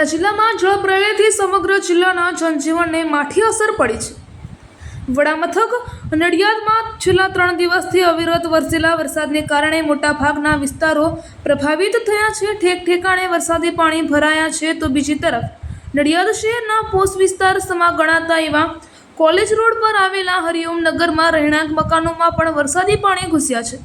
નર્મદા જિલ્લામાં જળપ્રલયથી સમગ્ર જિલ્લાના જનજીવનને માઠી અસર પડી છે. વડામથક નડિયાદમાં છેલ્લા ત્રણ દિવસથી અવિરત વરસેલા વરસાદને કારણે મોટાભાગના વિસ્તારો પ્રભાવિત થયા છે. ઠેક ઠેકાણે વરસાદી પાણી ભરાયા છે તો બીજી તરફ નડિયાદ શહેરના પોસ્ટ વિસ્તાર સમા ગણાતા એવા કોલેજ રોડ પર આવેલા હરિઓમ નગરમાં રહેણાંક મકાનોમાં પણ વરસાદી પાણી ઘૂસ્યા છે.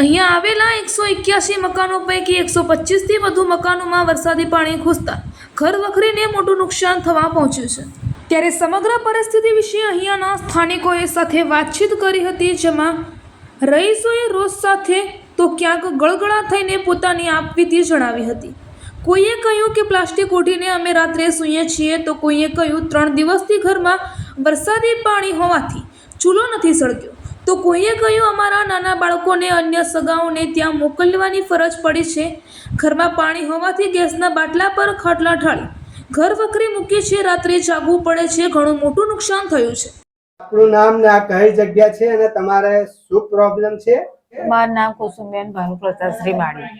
અહીંયા આવેલા એકસો એક્યાસી મકાનો પૈકી એકસો પચીસથી વધુ મકાનોમાં વરસાદી પાણી ઘૂસતા ઘર વખરીને મોટું નુકસાન થવા પહોંચ્યું છે. ત્યારે સમગ્ર પરિસ્થિતિ વિશે અહીંયાના સ્થાનિકોએ સાથે વાતચીત કરી હતી, જેમાં રહીશોએ રોષ સાથે તો ક્યાંક ગળગળા થઈને પોતાની આપવીતી જણાવી હતી. કોઈએ કહ્યું કે પ્લાસ્ટિક ઉઠીને અમે રાત્રે સૂઈએ છીએ તો કોઈએ કહ્યું ત્રણ દિવસથી ઘરમાં વરસાદી પાણી હોવાથી ચૂલો નથી સળગ્યો. તો કોઈએ કહ્યું અમારા નાના બાળકોને અન્ય સગાઓને ત્યાં મોકલવાની ફરજ પડી છે? ઘરમાં પાણી હોવાથી ગેસના બાટલા પર ખાટલા ઠાળી ઘર વખરી મૂકી છે રાત્રે જાગવું પડે છે ઘણું મોટું નુકસાન થયું છે. આપણું નામ ને આ કઈ જગ્યા છે અને તમારે શું પ્રોબ્લેમ છે? મારું નામ કુસુમબેન ભાનુપ્રસાદ શ્રીમાળી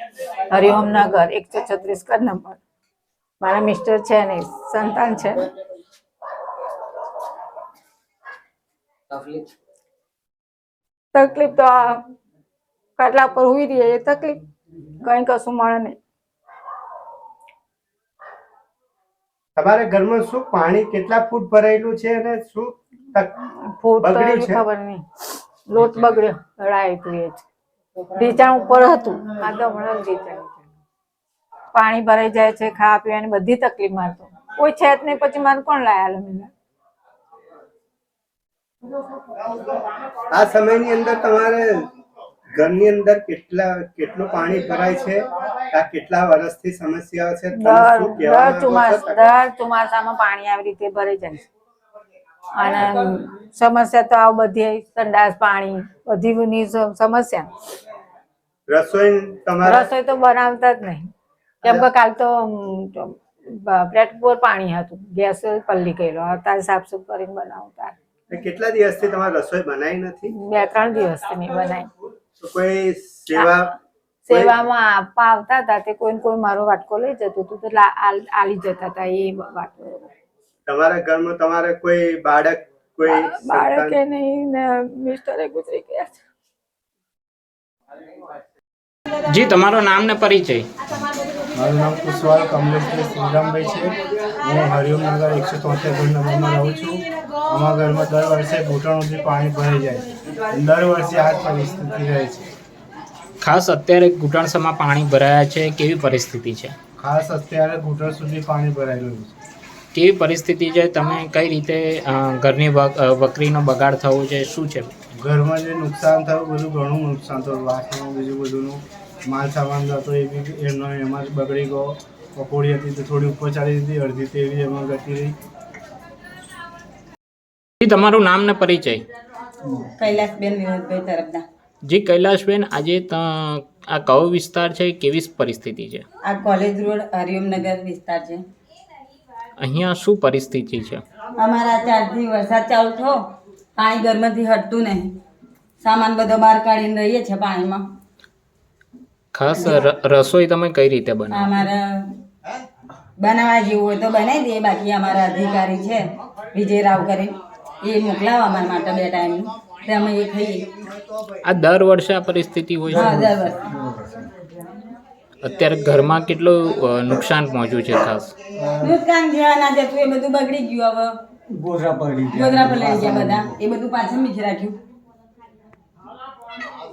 હરિઓમ નગર એકસો છત્રીસ કર નંબર. મારા મિસ્ટર છે ને સંતાન છે. તકલીફ તો આ ખાટલા પર હુઈ રહી એ તકલીફ. કઈ કશું મળે નહીં. તમારે ઘરમાં શું પાણી કેટલા ફૂટ ભરાયેલું છે અને શું ફૂટ બગડ્યું છે? ખબર નહીં. લોટ બગડ્યો લડાઈ હતું એ જ. ઢીચાણ ઉપર હતું. આ તો હમણાં ઢીચાણ પાણી ભરાઈ જાય છે ખાવા પીવાની બધી તકલીફ મારતો કોઈ છે જ નહીં પછી મારે કોણ લાયા લમીને આ સમયની અંદર તમારે ઘરની અંદર કેટલા કેટલું પાણી ભરાય છે? આ કેટલા વર્ષથી સમસ્યાઓ છે? દર ચોમાસ દર ચોમાસામાં પાણી આવી રીતે ભરાઈ જાય છે. અને સમસ્યા તો આ બધી સંડાસ પાણી બધીની સમસ્યા. રસોઈ તમારા રસોઈ તો બનાવતા જ નહીં. કેમ કે કાલ તો પ્લેટ પર પાણી હતું. ગેસ પલ્લી ગયેલો અત્યારે સાફ સુફ કરીને બનાવતા. કેટલા દિવસથી તમારે રસોઈ બનાવી નથી? બે ત્રણ દિવસથી નહીં બનાવી. તો કોઈ સેવા સેવામાં આપવા આવતા હતા તે કોઈ કોઈ મારો વાટકો લઈ જતું હતો તો આલી જતા હતા એ વાટકો. તમારા ઘરમાં તમારે કોઈ બાળક કોઈ બાળકે? નહીં ને મિસ્ટરે ગુજરી ગયા છે. જી તમારો નામ ને પરિચય. મારું નામ કુશવાલ કમલેશભાઈ શ્રીરામભાઈ છે. હું હરિઓમનગર એકસો તોતેર નંબરમાં રહું છું. અમારા ઘરમાં દર વર્ષે ઘૂંટણ સુધી પાણી ભરાઈ જાય છે. દર વર્ષે આ પરિસ્થિતિ રહે છે. ખાસ અત્યારે ઘૂંટણસમાં પાણી ભરાયા છે. કેવી પરિસ્થિતિ છે? ખાસ અત્યારે ઘૂંટણ સુધી પાણી ભરાયેલું છે. કેવી પરિસ્થિતિ છે? તમે કઈ રીતે ઘરની વક- વકરીનો બગાડ થવો છે? શું છે? ઘરમાં જે નુકસાન થયું બધું ઘણું નુકસાન થયું. વાસણ બીજું બધુંનું. માલ સામાન હતો એ બી એમનો એમાં જ બગડી ગયો. પકોડી હતી તો થોડી ઉપર ચાલી હતી અડધી તેવી એમાં ગતી રહી. જી તમારું નામ ને પરિચય? કૈલાસબેન વિનોદભાઈ તરફદા જી કૈલાશબેન આજે ત- આ કયો વિસ્તાર છે? કેવી પરિસ્થિતિ છે? આ કોલેજ રોડ હરિયમનગર વિસ્તાર છે. અહીંયા શું પરિસ્થિતિ છે? અમારા ચારથી વરસાદ ચાલુ થયો. પાણી ઘરમાંથી હટતું નહીં. સામાન બધો બહાર કાઢીને રહીએ છીએ પાણીમાં. ખાસ રસોઈ તમે કઈ રીતે બનાવો? અમારે બનાવવા જેવું હોય તો બનાવી દઈએ. બાકી અમારા અધિકારી છે વિજય રાવ કરી એ મોકલાવો અમારા માટે બે ટાઈમ તે અમે એ ખાઈએ. આ દર વર્ષે આ પરિસ્થિતિ હોય છે? દર વર્ષે. અત્યારે ઘરમાં કેટલું નુકસાન પહોંચ્યું છે ખાસ? નુકસાન જ્યાં ના જતું એ બધું બગડી ગયું હવે. ગોધરા પડી ગયા. બધા. એ બધું પાછળ મીઠી રાખ્યું